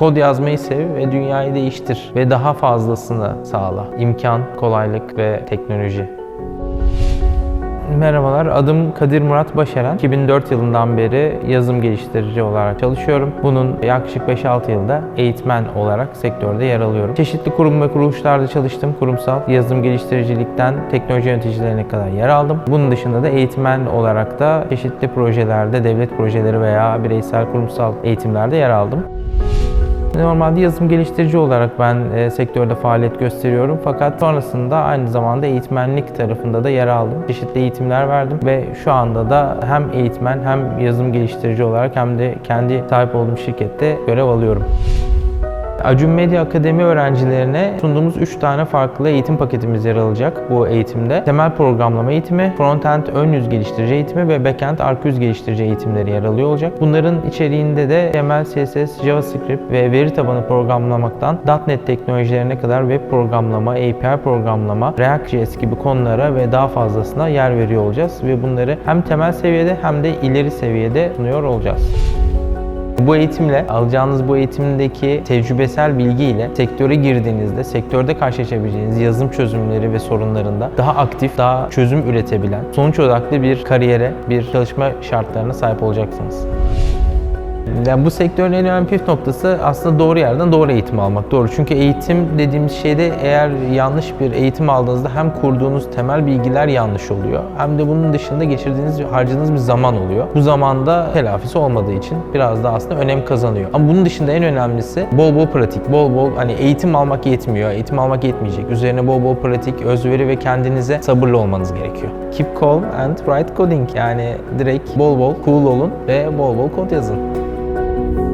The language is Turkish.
Kod yazmayı sev ve dünyayı değiştir ve daha fazlasını sağla. İmkan, kolaylık ve teknoloji. Merhabalar, adım Kadir Murat Başaran. 2004 yılından beri yazım geliştirici olarak çalışıyorum. Bunun yaklaşık 5-6 yılda eğitmen olarak sektörde yer alıyorum. Çeşitli kurum ve kuruluşlarda çalıştım. Kurumsal yazım geliştiricilikten teknoloji yöneticilerine kadar yer aldım. Bunun dışında da eğitmen olarak da çeşitli projelerde, devlet projeleri veya bireysel kurumsal eğitimlerde yer aldım. Normalde yazılım geliştirici olarak ben e, sektörde faaliyet gösteriyorum. Fakat sonrasında aynı zamanda eğitmenlik tarafında da yer aldım. Çeşitli eğitimler verdim ve şu anda da hem eğitmen hem yazılım geliştirici olarak hem de kendi sahip olduğum şirkette görev alıyorum. Acun Medya Akademi öğrencilerine sunduğumuz 3 tane farklı eğitim paketimiz yer alacak bu eğitimde. Temel programlama eğitimi, frontend ön yüz geliştirici eğitimi ve backend arka yüz geliştirici eğitimleri yer alıyor olacak. Bunların içeriğinde de HTML, CSS, JavaScript ve veri tabanı programlamaktan .NET teknolojilerine kadar web programlama, API programlama, React.js gibi konulara ve daha fazlasına yer veriyor olacağız ve bunları hem temel seviyede hem de ileri seviyede sunuyor olacağız. Bu eğitimle, alacağınız bu eğitimdeki tecrübesel bilgiyle sektöre girdiğinizde, sektörde karşılaşabileceğiniz yazılım çözümleri ve sorunlarında daha aktif, daha çözüm üretebilen, sonuç odaklı bir kariyere, bir çalışma şartlarına sahip olacaksınız. Yani bu sektörün en önemli püf noktası aslında doğru yerden doğru eğitim almak. Doğru. Çünkü eğitim dediğimiz şeyde eğer yanlış bir eğitim aldığınızda hem kurduğunuz temel bilgiler yanlış oluyor hem de bunun dışında geçirdiğiniz, harcadığınız bir zaman oluyor. Bu zamanda telafisi olmadığı için biraz da aslında önem kazanıyor. Ama bunun dışında en önemlisi bol bol pratik, bol bol hani eğitim almak yetmiyor, eğitim almak yetmeyecek. Üzerine bol bol pratik, özveri ve kendinize sabırlı olmanız gerekiyor. Keep calm and write coding yani direkt bol bol cool olun ve bol bol kod yazın. Bye.